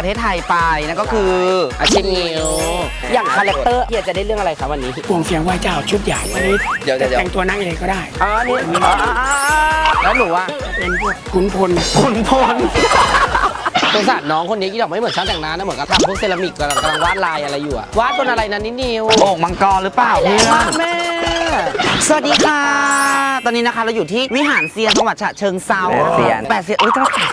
ประเทศไทยไปนั่นก็คืออาชีพงิ้วอย่างคาแรคเตอร์เฮียจะได้เรื่องอะไรคะวันนี้พวงเสียงไหว้เจ้าชุดใหญ่วันนี้เดี๋ยวเดี๋ยวเดี๋ยวแต่งตัวนางเอกก็ได้อ๋อนี่อ๋ออ๋ออ๋อแล้วหนูอะเป็นพวกขุนพลขุนพลสงสารน้องคนนี้ยี่ดอกไม่เหมือนช่างแต่งหน้านะเหมือนกับทำพวกเซรามิกกำลังกำลังวาดลายอะไรอยู่อะวาดบนอะไรนะนิดนิวโอ่งมังกรหรือเปล่าเพื่อนแม่สวัสดีค่ะ ตอนนี้นะคะเราอยู่ที่วิหารเซียนจังหวัดฉะเชิงเซาแปดเซียนแปดเซียนเอ้ยเจ้าค่ะ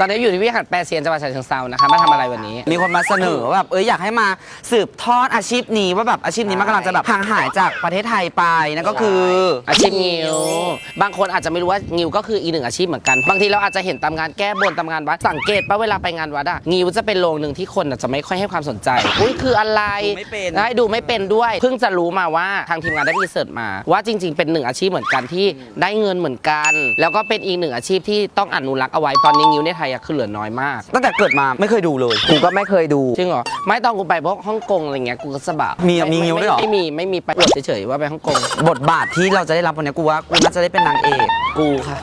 ตอนนี้อยู่ที่วิหารแปรเซียนจังหวัดฉะเชิงเซานะคะมาทำอะไรวันนี้ มีคนมาเสนอว่าแบบเอ้ยอยากให้มาสืบทอดอาชีพนี้ว่าแบบอาชีพนี้มันกำลังจะแบบห่างหายจากประเทศไทยไปนั่นก็คืออาชีพงิ้วบางคนอาจจะไม่รู้ว่างิ้วก็คืออีกหนึ่งอาชีพเหมือนกัน บางทีเราอาจจะเห็นตามงานแก้บนตามงานวัดสังเกตปะเวลาไปงานวัดอะงิ้วจะเป็นโรงหนึ่งที่คนอาจจะไม่ค่อยให้ความสนใจอุ้ยคืออะไรดูไม่เป็นได้ดูไม่เป็นด้วยเพิ่งจะรู้มาว่าทางทีมงานได้รีเสิร์ชมา ว่าจริง ๆ เป็นหนึ่งอาชีพเหมือนกันที่ได้เงินเหมือนกัน แล้วก็เป็นอีกหนึ่งอาชีพที่ต้องอนุรักษ์เอาไว้ตอนนี้งิ้วในไทยอะคือเหลือน้อยมาก ตั้งแต่เกิดมาไม่เคยดูเลยกูก็ไม่เคยดู จริงเหรอไม่ต้องกูไปพวกฮ่องกงอะไรเงี้ยกูก็สะบะมีอะมีงิ้วด้วยเหรอ ไม่มีไม่มีไปอวดเฉยๆว่าไปฮ่องกงบทบาทที่เราจะได้รับวันนี้กูว่ากูน่าจะได้เป็นนางเอกกูค่ะ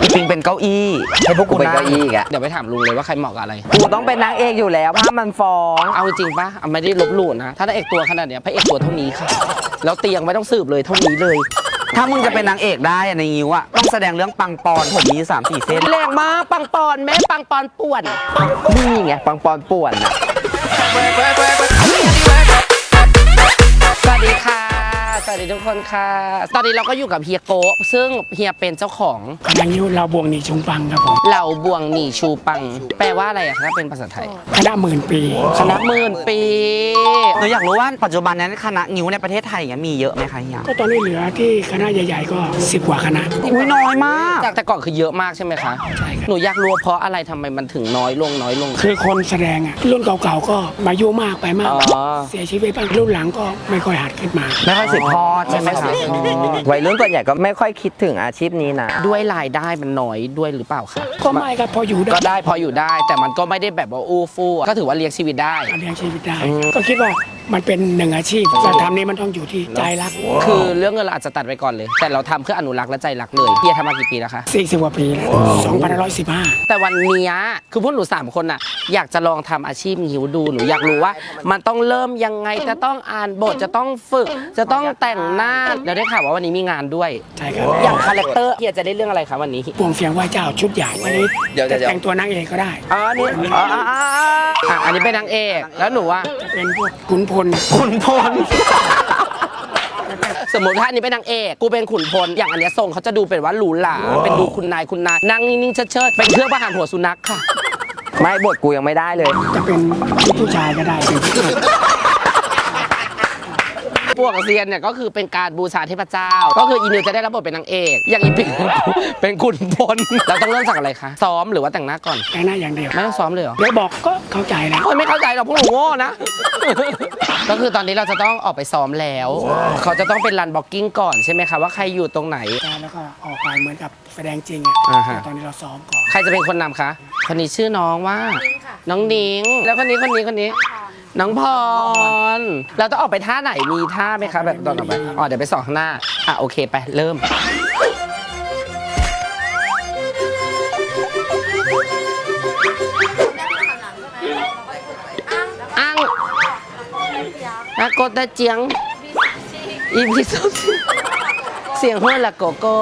อีปิงเป็นเก้าอี้ให้พวกกูเป็นนั่งเก้าอี้อีกอะเดี๋ยวไปถามลุงเลยว่าใครเหมาะกับอะไร กูต้องเป็นนางเอกอยู่แล้วภาพมันฟ้องเอาจริงปะเอาไม่ได้ลบหลู่นะ ถ้านางเอกตัวขนาดเนี้ยพระเอกตัวเท่านี้ค่ะ แล้วเตียงไม่ต้องสืบเลยเท่านี้เลย ถ้ามึงจะเป็นนางเอกได้อะในงิ้วอะต้องแสดงเรื่องปังปอนผมมีสามสี่เส้นแรงมากปังปอนแม่ปังปอนป่วน นี่ไงปังปอนป่วนอะส สวัสดีทุกคนค่ะ ตอนนี้เราก็อยู่กับเฮียโกะซึ่งเฮียเป็นเจ้าของคณะนิ้วเราบวงหนีชงปังครับผมเหล่าบวงหนีชูปัง แปลว่าอะไรอะถ้าเป็นภาษาไทย คณะหมื่นปีคณะหมื่นปี หนูอยากรู้ว่าปัจจุบันนั้นคณะงิ้วในประเทศไทยเนี่ยมีเยอะไหมคะเฮียก็ตอนนี้เหลือที่คณะใหญ่ๆ ก็สิบกว่าคณะ อุ้ยน้อยมาก จากแต่ก่อนคือเยอะมากใช่ไหมคะ ใช่ครับ หนูอยากรู้ว่าเพราะอะไรทำไมมันถึงน้อยลงน้อยลง คือคนแสดงอะรุ่นเก่าๆก็มายุมากไปมาก อ๋อ เสียชีวิตบ้างรุ่นหลังก็ไม่ค่อยหัดขึ้นมา ไม่ค่อยสืบทอดใช่ไหมคะวัยรุ่นส่วนใหญ่ก็ไม่ค่อยคิดถึงอาชีพนี้นะ ด้วยรายได้มันน้อยด้วยหรือเปล่าคะก็ไม่ครับพออยู่ได้ก็ได้พออยู่ได้ แต่มันก็ไม่ได้แบบว่าอู้ฟู่ก็ถือว่าเลี้ยงชีวิตได้ เลี้ยงชีวิตได้ ก็คิดว่า มันเป็นหนึ่งอาชีพการทำนี้มันต้องอยู่ที่ใจรักคือเรื่องเงินเราอาจจะตัดไปก่อนเลย แต่เราทำเพื่ออนุรักษ์และใจรักเลยเฮียทำมากี่ปีแล้วคะ 40กว่าปีแล้ว2515 แต่วันเนี้ยคือพวกหนูสามคนน่ะอยากจะลองทำอาชีพงิ้วดูหนูอยากรู้ว่า มันต้องเริ่มยังไงจะต้องอ่านบทจะต้องฝึก จะต้องแต่งหน้าเดี๋ยวได้ข่าวว่าวันนี้มีงานด้วย ใช่ครับอย่างคาแรคเตอร์เฮียจะได้เรื่องอะไรคะวันนี้พวงเสียงไหว้เจ้าชุดใหญ่วันนี้เดี๋ยวเดี๋ยวเดี๋ยว แต่งตัวนางเอกก็ได้อ๋อนี่อ๋ออ๋ออ๋ออะอันนี้เป็นนางเอกแล้วหนูว่าเป็นพวกขุนพลขุนพล สมมติถ้าอันนี้เป็นนางเอก กูเป็นขุนพล อย่างอันเนี้ยทรงเขาจะดูเป็นว่าหรูหรา เป็นดูคุณนายคุณนายนั่งนิ่งๆเชิดๆเป็นเครื่องประหารหัวสุนัขค่ะ ไม่บทกูยังไม่ได้เลย จะเป็นชุดผู้ชายก็ได้เป็น พวกเซียนเนี่ยก็คือเป็นการบูชาเทพเจ้า ก็คืออีนิวจะได้รับบทเป็นนางเอก อย่างอีปิงเป็นขุนพลเราต้องเริ่มจากอะไรคะ ซ้อมหรือว่าแต่งหน้าก่อน แต่งหน้าอย่างเดียวไม่ต้องซ้อมเลยเหรอ เดี๋ยวบอกก็เข้าใจแล้วโอ้ยไม่เข้าใจหรอกพวกหนูโง่นะ ก็คือตอนนี้เราจะต้องออกไปซ้อมแล้ว เขาจะต้องเป็นรันบ็อกกิ้งก่อนใช่ไหมคะว่าใครอยู่ตรงไหน แล้วก็ออกไปเหมือนกับแสดงจริงอะอ่าฮะ ตอนนี้เราซ้อมก่อน ใครจะเป็นคนนำคะ คนนี้ชื่อน้องว่า น้องนิงแล้วคนนี้คนนี้คนนี้ น้องพร เราต้องออกไปท่าไหนมีท่าไหมคะแบบตอนออกไปอ๋อเดี๋ยวไปสองข้างหน้า อะโอเคไปเริ่ม อังอากดตะเจียง อีพีสุดเสียงหัวละโกโก้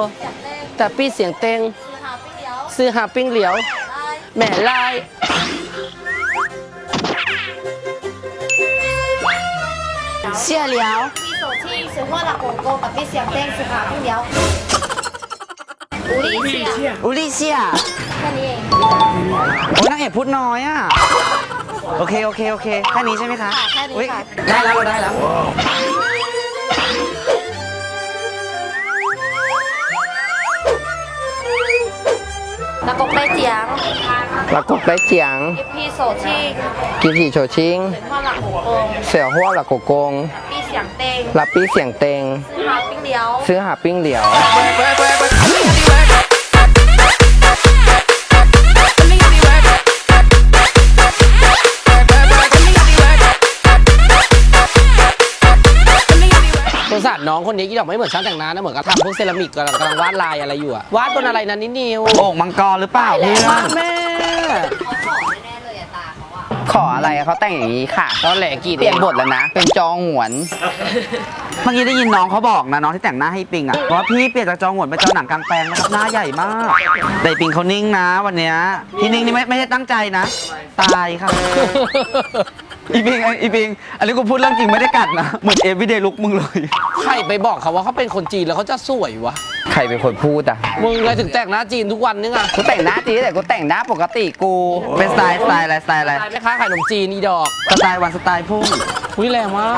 แต่ปี้เสียงเต็งซื้อหาปิ้งเหลียว แหม่ลาย เสียเหลียว 一手气是换了狗狗，把别想电是卡不了。无力 พี่ 气 เชี่ย อุลิเชีย 看你。 โอ้ยนางเอกพูดน้อยอ่ะ โอเค โอเค โอเค แค่นี้ใช่ไหมคะ แค่นี้ อุ๊ย ค่ะ ได้แล้วเราได้แล้ว 那个背奖， แล้วก็ไปเจียง 一批 手庆、กิมจิโชชิง水、เสี่หัวหลักโกง碧响定、ลับปี้เสียงเตง冰聊、ซื้อหาปิ้งเลียว สงสารน้องคนนี้ยี่ดอกไม่เหมือนช่างแต่งหน้านะเหมือนกับทำพวกเซรามิกกำลังกำลังวาดลายอะไรอยู่อะวาดบนอะไรนะนิ่นิวโอ่งมังกรหรือเปล่าเพื่อแม่ ออะไรเขาแต่งอย่างนี้ค่ะตอนแหลกรีดเปลี่ยนบทแล้วนะ เป็นจองหวน เมื่อกี้ได้ยินน้องเขาบอกนะน้องที่แต่งหน้าให้ปิงอะว่าพี่เปลี่ยนจากจอหงวนเป็นจอหนังกลางแปลงนะครับหน้าใหญ่มากแต่ปิงเขานิ่งนะ วันเนี้ยที่นิ่งนี่ไม่ไม่ได้ตั้งใจนะ ตายค่ะ อีปิงอีปิง อันนี้กูพูดเรื่องจริงไม่ได้กัดนะ เหมือนเอวิเดลุกมึงเลย ใครไปบอกเขาว่าเขาเป็นคนจีนแล้วเขาจะสวยวะ ใครเป็นคนพูดอะ มึงเลยถึงแต่งหน้าจีนทุกวันนึงอะกูแต่งหน้าจีแต่กูแต่งหน้าปกติกู เป็นสไตล์สไตล์อะไรสไตล์อะไร ตายไหมคะขายขนมจีนอีดอกสไตล์วันสไตล์พุ่งอุ้ยแรงมาก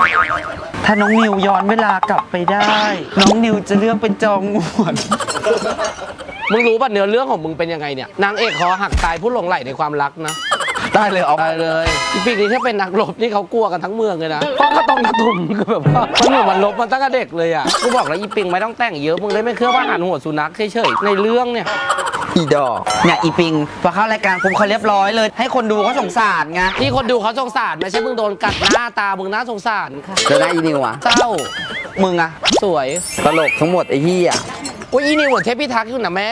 ถ้าน้องนิวย้อนเวลากลับไปได้ น้องนิวจะเลือกเป็นจองหวนมึงรู้ป่ะเนื้อเรื่องของมึงเป็นยังไงเนี่ย นางเอกคอหักตายผู้หลงไหลในความรักนะ ได้เลยเอาตายเลยอีปีนี้ถ้าเป็นนักรบนี่เขากลัวกันทั้งเมืองเลยนะเพราะก็ต้องกระตุ่มคือแบบว่ามันเหมือนมันลบมาตั้งแต่เด็กเลยอะกูบอกแล้วอีปิงไม่ต้องแต่งเยอะมึงเลยไม่เครื่องว่าหันหัวสุนัขเฉยๆในเรื่องเนี่ยอีดอกเนี่ยอีปิงพอเข้ารายการปุ๊บเขาเรียบร้อยเลย ให้คนดูเขาสงสารไงที่คนดูเขาสงสารไม่ใช่มึงโดนกัดหน้าตามึงน่าสงสารค่ะแล้วหน้าอีนิวอะเศร้ามึงอะสวยตลกทั้งหมดไอ้เหี้ย อุ้ยอีนี่เหมือนเทพพิทักษ์อยู่นะแม่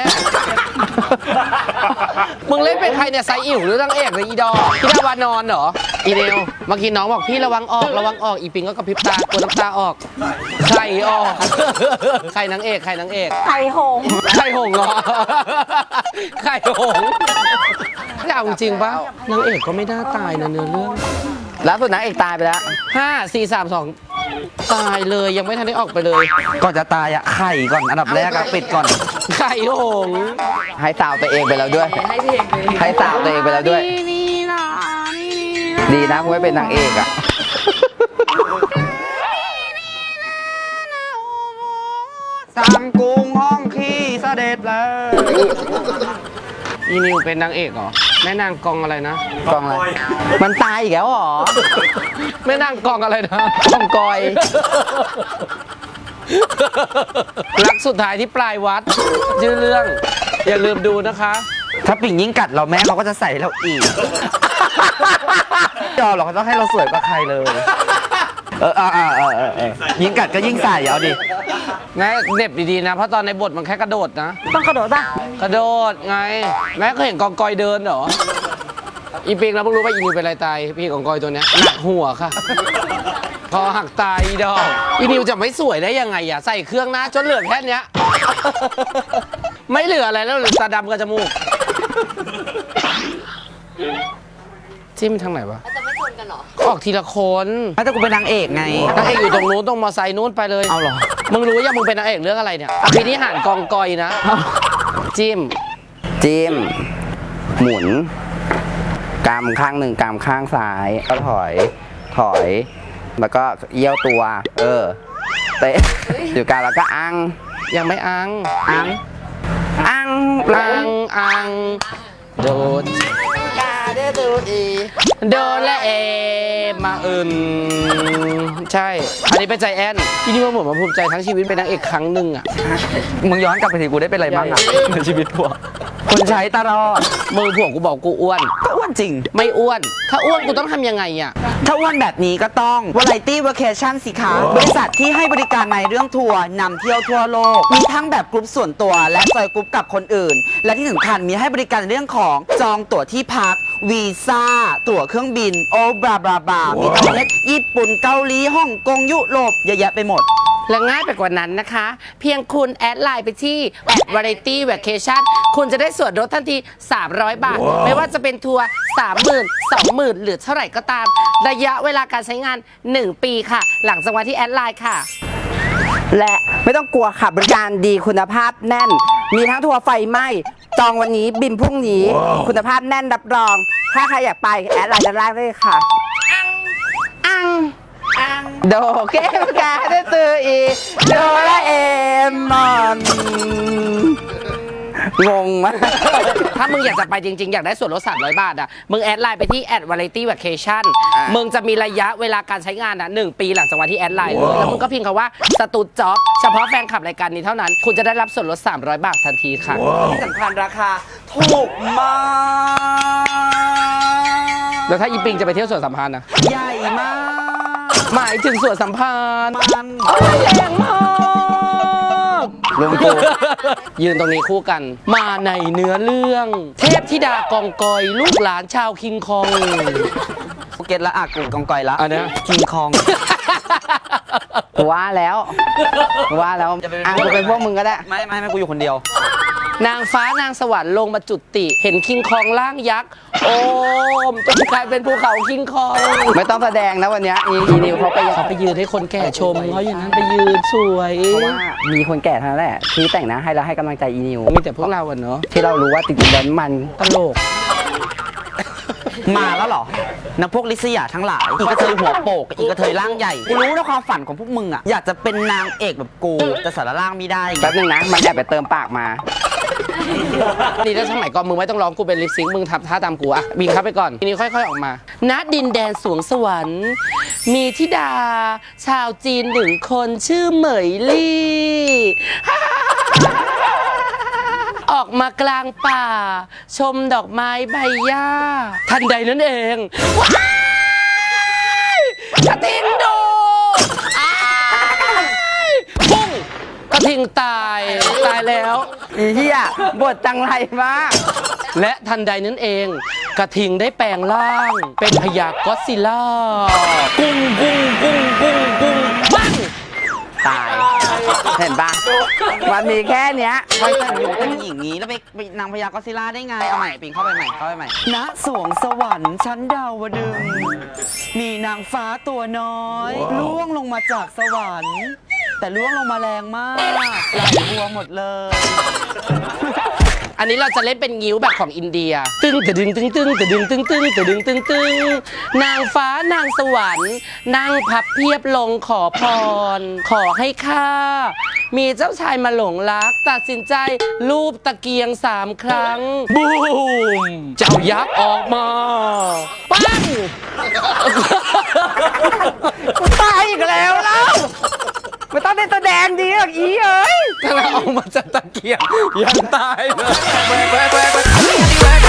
มึงเล่นเป็นใครเนี่ยไซอิ๋วหรือนางเอกเลยอีดอพี่ดาวานอนเหรอ อีเดวเมื่อกี้น้องบอกพี่ระวังออกระวังออกอีปิงก็กระพริบตากลัวน้ำตาออกใครออกใครนางเอกใครนางเอก ไข่หงใครหงเหรอใครหงแต่เอาจริงปะนางเอกก็ไม่น่าตายนะเนื้อเรื่องล่าสุดนางเอกตายไปแล้วห้าสี่สามสอง ตายเลยยังไม่ทันได้ออกไปเลยก่อนจะตายอะไข่ก่อนอันดับแรกอะปิดก่อน ไข่หงให้สาวตัวเองไปแล้วด้วย ให้สาวตัวเองไปแล้วด้วยดีนะกูไม่เป็นนางเอกอะสั่งกรุงห้องขี้เสด็จแล้ว อีนิวเป็นนางเอกเหรอแม่นางกองอะไรนะ กองอะไร มันตายอีกแล้วเหรอ แม่นางกองอะไรนะ กองกอย รักสุดท้ายที่ปลายวัดชื่อเรื่อง อย่าลืมดูนะคะ ถ้าปิ่งยิ่งกัดเราแม่เขาก็จะใส่เราอีกยอมหรอกเขาต้องให้เราสวยกว่าใครเลย เออเออเออเออเออเออยิ่งกัดก็ยิ่งใส่เอาดิ แม่เหน็บดีๆนะ เพราะตอนในบทมันแค่กระโดดนะ ต้องกระโดดป่ะกระโดดไง แม่เคยเห็นกองกอยเดินเหรอ อีปิงแล้วเพิ่งรู้ว่าอีนิวเป็นอะไรตายพี่กองกอยตัวเนี้ยหนักหัวค่ะพอหักตายอีดอกอีนิวจะไม่สวยได้ยังไงอะใส่เครื่องหน้าจนเหลือแค่เนี้ย ไม่เหลืออะไรแล้วเหลือตาดำกับจมูกจิ้มทางไหนวะจะไม่ชนกันหรอออกทีละคนถ้าแต่กูเป็นนางเอกไงนางเอกอยู่ตรงนู้นตรงมอไซค์นู้นไปเลยเอาเหรอ มึงรู้ยังมึงเป็นนางเอกเรื่องอะไรเนี่ยอภินิหารกองกอยนะ จิ้ม จิ้ม หมุนกำข้างหนึ่งกำข้างซ้ายก็ถอย ถอย แล้วก็เยี่ยวตัว เออ เตะอยู่กลางแล้วก็อัง ยังไม่อัง อัง อัง อัง อัง โดดกา เดดูอีโดนและเอมาอื่นใช่ อันนี้เป็นใจแอนที่นี่ว่าเหมือนมาภูมิใจทั้งชีวิตเป็นนางเอกครั้งหนึ่งอะมึงย้อนกลับไปสิกูได้เป็นอะไรบ้างอะในชีวิตพวกคนใช้ตลอดมึงผัวกูบอกกูอ้วนก็อ้วนจริง ไม่อ้วน ถ้าอ้วนกูต้องทำยังไงอะ ถ้าอ้วนแบบนี้ก็ต้อง Variety Vacation สิคะ บริษัทที่ให้บริการในเรื่องทัวร์นำเที่ยวทั่วโลก มีทั้งแบบกรุ๊ปส่วนตัว และจอยกรุ๊ปกับคนอื่น และที่สำคัญมีให้บริการในเรื่องของจองตั๋วที่พักวีซ่า ตั๋วเครื่องบิน โอบราบราบรามีทั้งประเทศญี่ปุ่นเกาหลีฮ่องกงยุโรปเยอะแยะไปหมด และง่ายไปกว่านั้นนะคะ เพียงคุณแอดไลน์ไปที่แอด variety vacation คุณจะได้ส่วนลดทันที 300 บาท ไม่ว่าจะเป็นทัวร์ 30,000 20,000 หรือเท่าไหร่ก็ตาม ระยะเวลาการใช้งาน 1 ปีค่ะ หลังจากวันที่แอดไลน์ค่ะ และไม่ต้องกลัวค่ะบริการดีคุณภาพแน่น มีทั้งทัวร์ไฟไหม้จองวันนี้บินพรุ่งนี้ คุณภาพแน่นรับรอง ถ้าใครอยากไปแอดไลน์ด้านล่างได้เลยค่ะ อัง อังอังโดเกมกาได้ตืออีโดราเอมอน งงมาก ถ้ามึงอยากจะไปจริง ๆ อยากได้ส่วนลด 300 บาทอะ มึงแอดไลน์ไปที่แอด variety vacation อะมึงจะมีระยะเวลาการใช้งานอะหนึ่งปีหลังจากวันที่แอดไลน์เลยแล้วมึงก็พิมพ์คำว่าสตูดจ็อบเฉพาะแฟนคลับรายการนี้เท่านั้น คุณจะได้รับส่วนลด 300 บาททันทีค่ะ ที่สำคัญราคาถูกมาก แล้วถ้าอีปิงจะไปเที่ยวสวนสัมพันธ์นะใหญ่มาก หมายถึงสวนสัมพันธ์มันแรงมาก ลุงกูยืนตรงนี้คู่กัน มาในเนื้อเรื่อง เทพธิดากองกอย ลูกหลานชาวคิงคองกูเก็ตละอะกูกองกอยละอันเนี้ยคิงคอง กูว่าแล้วกูว่าแล้วจะไปเป็นอะพวกกูเป็นพวกมึงก็ได้ ไม่ไม่ไม่กูอยู่คนเดียว นางฟ้านางสวรรค์ลงมาจุติ เห็นคิงคองร่างยักษ์ โอมจนกลายเป็นภูเขาคิงคองไม่ต้องแสดงนะวันเนี้ยอีอีนิวเขาไปเขาไปยืนให้คนแก่ชมเขาอย่างนั้นไปยืนสวย เพราะว่ามีคนแก่เท่านั้นแหละที่แต่งหนะให้เราให้กำลังใจอีนิวมีแต่พวกเราอะเนาะที่เรารู้ว่าจริงๆแล้วมันตลก มาแล้วเหรอนะพวกลิษยาทั้งหลาย อีกระเทยหัวโปกอีกระเทยร่างใหญ่ กูรู้นะความฝันของพวกมึงอะอยากจะเป็นนางเอกแบบกู แต่สารร่างไม่ได้ แป๊บนึงนะ มันแอบไปเติมปากมา นี่ถ้าสมัยก่อนมึงไม่ต้องร้องกูเป็นลิปซิงค์มึงทำท่าตามกูอะบินเข้าไปก่อนทีนี้ค่อย ๆออกมาณดินแดนสวงสวรรค์ มีธิดา ชาวจีนหนึ่งคนชื่อเหมยลี่ ออกมากลางป่า ชมดอกไม้ใบหญ้า ทันใดนั้นเองว้ายกระทิงดอ้ายพุ่งกระทิง ตายตายแล้ว อีเหี้ยบทจังไรมากและทันใดนั้นเอง กระทิงได้แปลงร่าง เป็นพญาก็อดซิลล่า กุ้งกุ้งกุ้งกุ้งกุ้งปังตาย เห็นปะมันมีแค่เนี้ยไว้แต่งอยู่แต่งหญิงงี้แล้วไปไปนางพญากอซิลล่าได้ไง เอาใหม่ปิงเข้าไปใหม่เข้าไปใหม่ณสวงสวรรค์ชั้นดาวดึงมีนางฟ้าตัวน้อยล่วงลงมาจากสวรรค์ แต่ล่วงลงมาแรงมากไหลบัวหมดเลย อันนี้เราจะเล่นเป็นงิ้วแบบของอินเดีย ตึงตะดึงตึงตึงตะดึงตึงตึงตะดึงตึงตึงนางฟ้านางสวรรค์นั่งพับเพียบลงขอพร ขอให้ข้ามีเจ้าชายมาหลงรัก ตัดสินใจรูปตะเกียงสามครั้ง บูม เจ้ายักษ์ออกมาปังตายอีกแล้วแล้ว ไม่ต้องได้แสดงดีหรอกอีเอ้ยกำลังออกมาจากตะเกียงยังตายเลย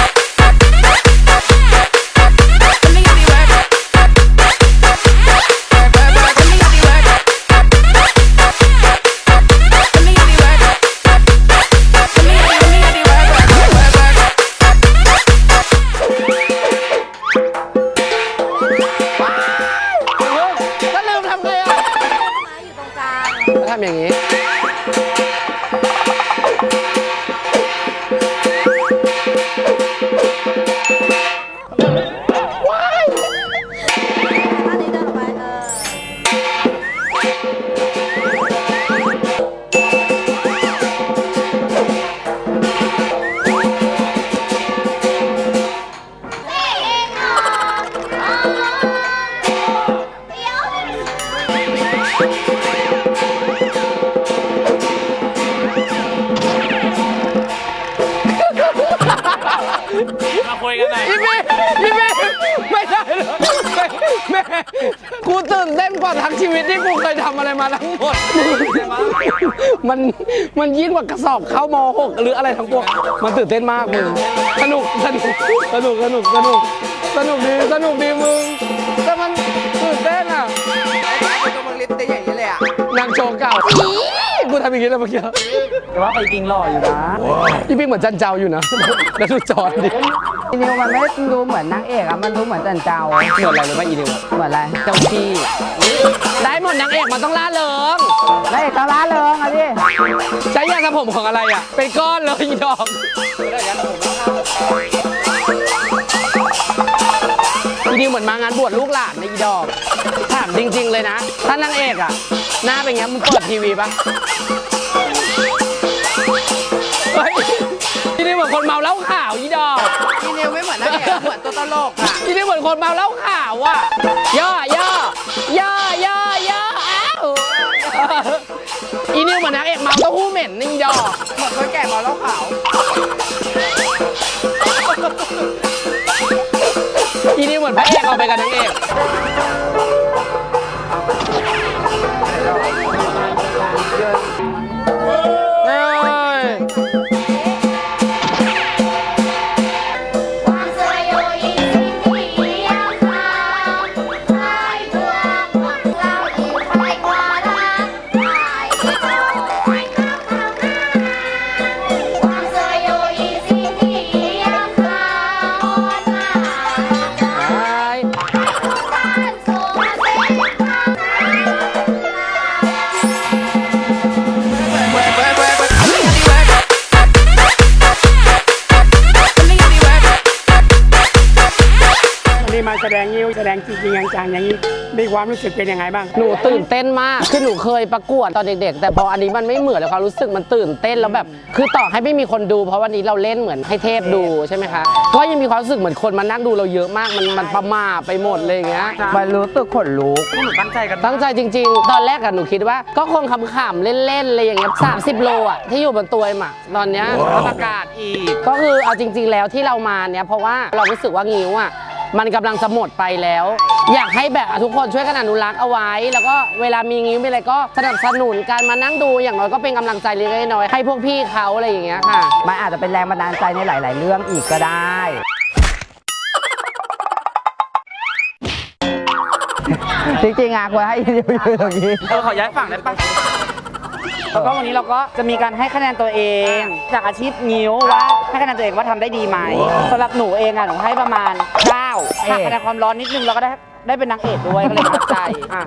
มันมันยิ่งกว่ากระสอบเข้ามหกหรืออะไรทั้งปวงมันตื่นเต้นมากมึงสนุกสนุกสนุกสนุกสนุกสนุกดีสนุกดีมึงแต่มันตื่นเต้นอะตัวมึงลิปตีอย่างนี้เลยอะนางโชว์เก่าอี๋กูทำอย่างนี้แล้วเมื่อกี้แต่ว่าไปกิงหล่ออยู่นะพี่ปิ๊กเหมือนจันเจ้าอยู่นะแล้วดูจอดิ อีนิวมันไม่ดูเหมือนนางเอกอะมันดูเหมือนจันเจ้าเหมือนอะไรรู้ไหมอีนิวเหมือนอะไรเจ้าที่ได้หมดนางเอกมันต้องล่าเริงนางเอกตาล้าเริงอะดิใช้ยาสระผมของอะไรอะเป็นก้อนเลยอีดอกอีนิวเหมือนมางานบวชลูกหลานในอีดอกถามจริง ๆ เลยนะ ถ้านางเอกอะหน้าเป็นไงมึงเปิดทีวีปะเฮ้ยอีนิวเหมือนคนเมาเหล้าขาวอีดอกอี นิวไม่เหมือนนักเอกเหมือนตัวตลกอะอีนิวเหมือนคนเมาเหล้าขาวอะย่อย่อย่อย่อย่ออ้าวอีนิวเหมือนนักเอกเมาเต้าหู้เหม็นนิ่งย่อเหมือนคนแก่เมาเล้าขาวอีนิวเหมือนพระเอกเอาไปกันนางเอก ดงจริงๆจังๆอย่างนี้มีความรู้สึกเป็นยังไงบ้าง หนูตื่นเต้นมากคือหนูเคยประกวดตอนเด็กๆ แต่พออันนี้มันไม่เหมือนเลยความรู้สึกมันตื่นเต้นแล้วแบบ คือต่อให้ไม่มีคนดู เพราะวันนี้เราเล่นเหมือนให้เทพดูใช่ไหมคะก็ยังมีความรู้สึกเหมือนคนมานั่งดูเราเยอะมากมันมันประหมาไปหมดเลยอย่างเงี้ยมันรู้สึกขนลุกพวกหนูตั้งใจกันตั้งใจจริง ๆ ตอนแรกอะหนูคิดว่า ก็คงขำๆเล่นๆอะไรอย่างเงี้ยสามสิบโลอะที่อยู่บนตัวเอ็มอะตอนเนี้ยประกาศอีก ก็คือเอาจริง ๆ แล้วที่เรามาเนี่ยเพราะว่าเรารู้สึกว่างิ้วอะ มันกำลังจะหมดไปแล้ว อยากให้แบบทุกคนช่วยกันอนุรักษ์เอาไว้ แล้วก็เวลามีงิ้วมีอะไรก็สนับสนุนการมานั่งดูอย่างน้อยก็เป็นกำลังใจเล็กๆน้อยๆให้พวกพี่เขาอะไรอย่างเงี้ยค่ะมันอาจจะเป็นแรงบันดาลใจในหลาย ๆ เรื่องอีกก็ได้จริงๆอะควรให้ยืนอยู่ตรงนี้เออขอย้ายฝั่งได้ปะแล้วก็วันนี้เราก็จะมีการให้คะแนนตัวเอง จากอาชีพนิ้วว่าให้คะแนนตัวเองว่าทำได้ดีไหมสำหรับหนูเองอะหนูให้ประมาณ 9หักคะแนนความร้อนนิดนึงแล้วก็ได้ ได้เป็นนางเอกด้วยก็เลยประทับใจอะ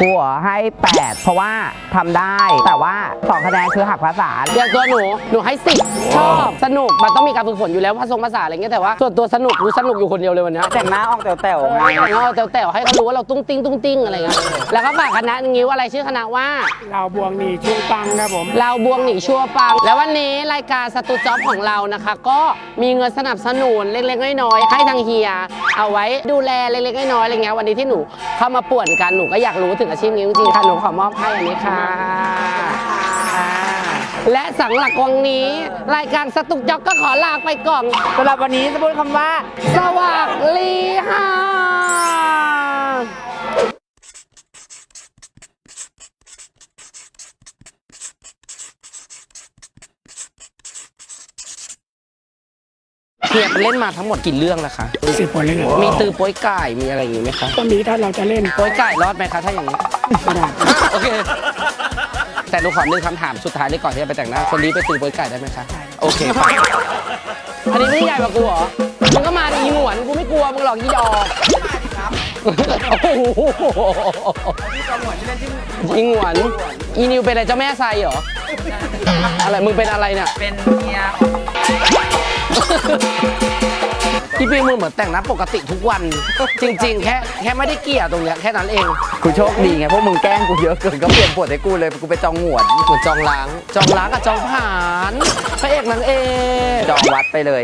กูเหรอให้ 8 เพราะว่าทำได้แต่ว่า2คะแนนคือหักภาษา อย่างตัวหนูหนูให้สิบชอบสนุกมันต้องมีการฝึกฝนอยู่แล้วภาษาภาษาอะไรเงี้ยแต่ว่าส่วนตัวสนุกรู้สนุกอยู่คนเดียวเลยวันเนี้ย แต่งหน้าออกแต๋วๆไงเงาแต่วๆให้เขารู้ว่าเราตุ้งติ้งตุ้งติ้งอะไรเงี้ย แล้วก็ฝากคณะงิ้วอะไรชื่อคณะว่า เราบวงนี่ช่วงปังครับผม เราบวงหนีชั่วปัง แล้ววันนี้รายการสตูจ็อบของเรานะคะ ก็มีเงินสนับสนุนเล็กๆน้อยๆให้ทางเฮีย เอาไว้ดูแลเล็กๆน้อยๆอะไรเงี้ยวันนี้ที่หนูเข้ามาป่วนกันหนูก็อยากรู้ถึงอาชีพนี้จริงๆค่ะหนูขอมอบให้อันนี้ค่ะและสังหลักวันนี้ รายการสตุกจ็อกก็ขอลาไปก่อนสำหรับวันนี้สมมติคำว่า สวัสดีค่ะ เฮียเล่นมาทั้งหมดกี่เรื่องแล้วคะ สิบคนเลยนะมีตือโป้ยไก่มีอะไรอย่างงี้ไหมคะก็มีถ้าเราจะเล่นโป้ยไก่รอดไหมคะถ้าอย่างนี้ก็ได้โอเค แต่หนูขอหนึ่งคำถามสุดท้ายเลยก่อนที่จะไปแต่งหน้า คนนี้ไปตือโป้ยไก่ได้ไหมคะโอเคไปอันนี้ไม่ใหญ่กว่ากูเหรอ มึงก็มาดิอีหมวนกูไม่กลัวมึงหรอกอีดอกโอ้โหอีหงวนอีนิวเป็นอะไรเจ้าแม่ไซเหรอ อะไรมึงเป็นอะไรเนี่ย เป็นเมีย พี่ปีมึงเหมือนแต่งหน้าปกติทุกวัน จริง ๆ แค่แค่ไม่ได้เกลี่ยตรงเนี้ยแค่นั้นเองกูโชคดีไงพวกมึงแกล้งกูเยอะเกินก็เปลี่ยนบทให้กูเลยกูไปจองหวดเหมือนจองล้าง จองล้างกับจองผ่าน พระเอกนางเอกจองวัดไปเลย